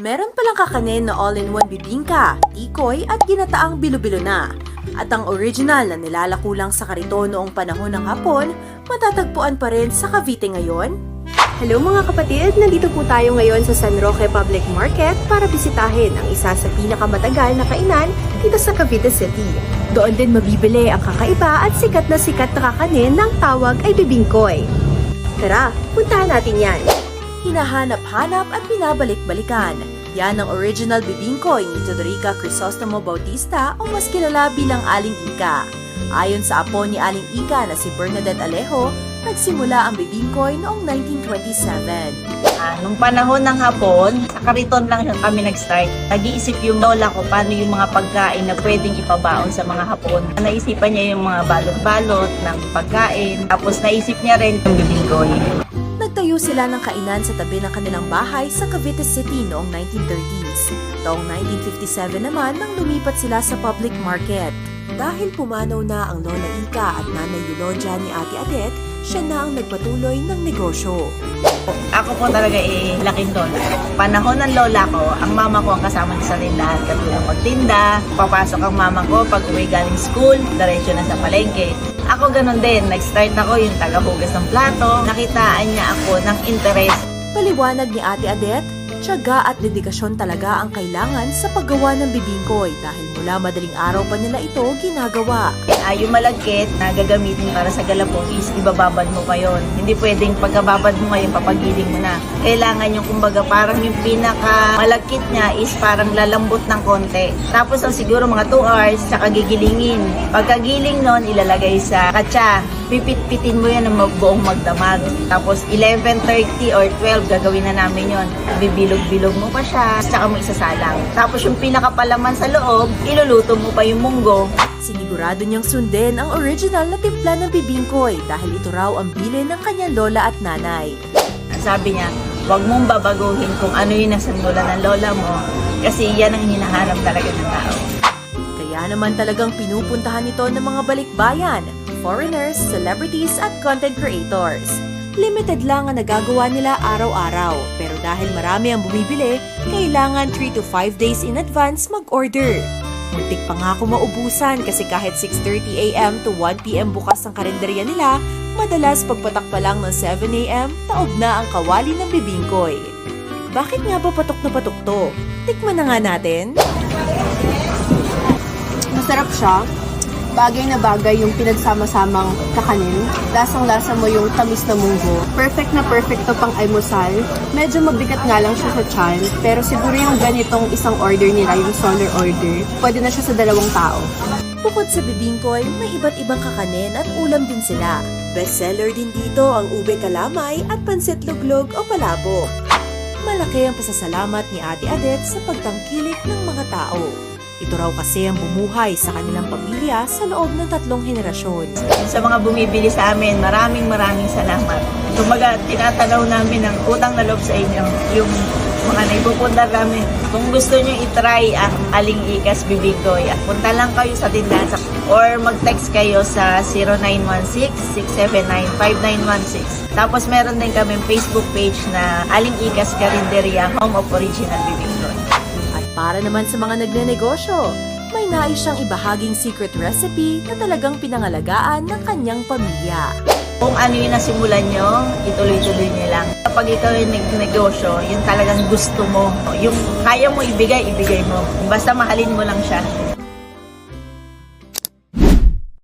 Meron palang kakanin na all-in-one bibingka, tikoy at ginataang bilo-bilo na. At ang original na nilalako lang sa karito noong panahon ng hapon, matatagpuan pa rin sa Cavite ngayon. Hello mga kapatid! Nandito po tayo ngayon sa San Roque Public Market para bisitahin ang isa sa pinakamatagal na kainan dito sa Cavite City. Doon din mabibili ang kakaiba at sikat na sikat na kakanin ng tawag ay bibingkoy. Tara, puntahan natin yan! Hinahanap-hanap at binabalik-balikan. Yan ang original bibingkoy ni Todorica Crisostomo Bautista o mas kilala bilang Aling Ika. Ayon sa apo ni Aling Ika na si Bernadette Alejo, nagsimula ang bibingkoy noong 1927. Ah, nung panahon ng hapon, sa kariton lang kami nag-start. Nag-iisip yung lola ko paano yung mga pagkain na pwedeng ipabaon sa mga hapon. Naisipan niya yung mga balot-balot ng pagkain. Tapos naisip niya rin yung bibingkoy. Nagtayo sila ng kainan sa tabi ng kanilang bahay sa Cavite City noong 1930s. Taong 1957 naman nang lumipat sila sa public market. Dahil pumanaw na ang Lola Ika at Nanay Eulogia ni Ate Adet, siya na ang nagpatuloy ng negosyo. Ako po talaga eh, laking lola. Panahon ng lola ko, ang mama ko ang kasama sa tindahan. Katulad magtinda, papasok ang mama ko pag uwi galing school, diretso na sa palengke. Ako ganun din, nag-start ako yung tagahugas ng plato. Nakitaan niya ako ng interest Paliwanag ni Ate Adet, tiyaga at dedikasyon talaga ang kailangan sa paggawa ng bibingkoy dahil mula madaling araw pa nila ito ginagawa. Ah, yung malagkit na gagamitin para sa galapong is ibababad mo pa yon. Hindi pwedeng pagkababad mo ngayon, papagiling mo na. Kailangan yung kumbaga parang yung pinaka malagkit niya is parang lalambot ng konti. Tapos ang siguro mga 2 hours, saka gigilingin. Pagkagiling nun, ilalagay sa katsa. Pipit-pitin mo yan ng buong magdamag. Tapos 11.30 or 12, gagawin na namin yon. Bibilog-bilog mo pa siya, saka mo isasalang. Tapos yung pinakapalaman sa loob, iluluto mo pa yung munggo. Sinigurado niyang sundin ang original na timpla ng bibingkoy dahil ito raw ang bilin ng kanyang lola at nanay. Sabi niya, huwag mong babaguhin kung ano yung nasandulan ng lola mo kasi yan ang hinahanap talaga ng tao. Kaya naman talagang pinupuntahan ito ng mga balikbayan, foreigners, celebrities at content creators. Limited lang ang nagagawa nila araw-araw, pero dahil marami ang bumibili, kailangan 3 to 5 days in advance mag-order. Muntik pa nga ako maubusan kasi kahit 6.30am to 1pm bukas ang karinderya nila, madalas pagpatak pa lang ng 7am, taob na ang kawali ng bibingkoy. Bakit nga ba patok na patok to? Tikman na nga natin. Masarap siya. Bagay na bagay yung pinagsama-samang kakanin. Lasang-lasa mo yung tamis na munggo. Perfect na perfect to pang almusal. Medyo mabigat nga lang siya sa chan. Pero siguro yung ganitong isang order nila, yung smaller order, pwede na siya sa dalawang tao. Bukod sa bibingkoy, may iba't ibang kakanin at ulam din sila. Bestseller din dito ang ube kalamay at pansit luglog o palabo. Malaki ang pasasalamat ni Ate Adet sa pagtangkilik ng mga tao. Ito raw kasi ang bumuhay sa kanilang pamilya sa loob ng tatlong henerasyon. Sa mga bumibili sa amin, maraming maraming salamat. Kumaga, tinatanaw namin ang utang na loob sa inyo. Yung mga naipupunta namin. Kung gusto nyo itry ang Aling Ikas Bibingkoy, ah, punta lang kayo sa tindahan sa- or mag-text kayo sa 0916-679-5916. Tapos meron din kami Facebook page na Aling Ikas Carinderia Home of Original Bibingkoy. Para naman sa mga nagnenegosyo, may nais siyang ibahaging secret recipe na talagang pinangalagaan ng kanyang pamilya. Kung ano yung nasimulan nyo, ituloy-tuloy nyo lang. Kapag ikaw yung nagnegosyo, yung talagang gusto mo, yung kaya mo ibigay, ibigay mo. Basta mahalin mo lang siya.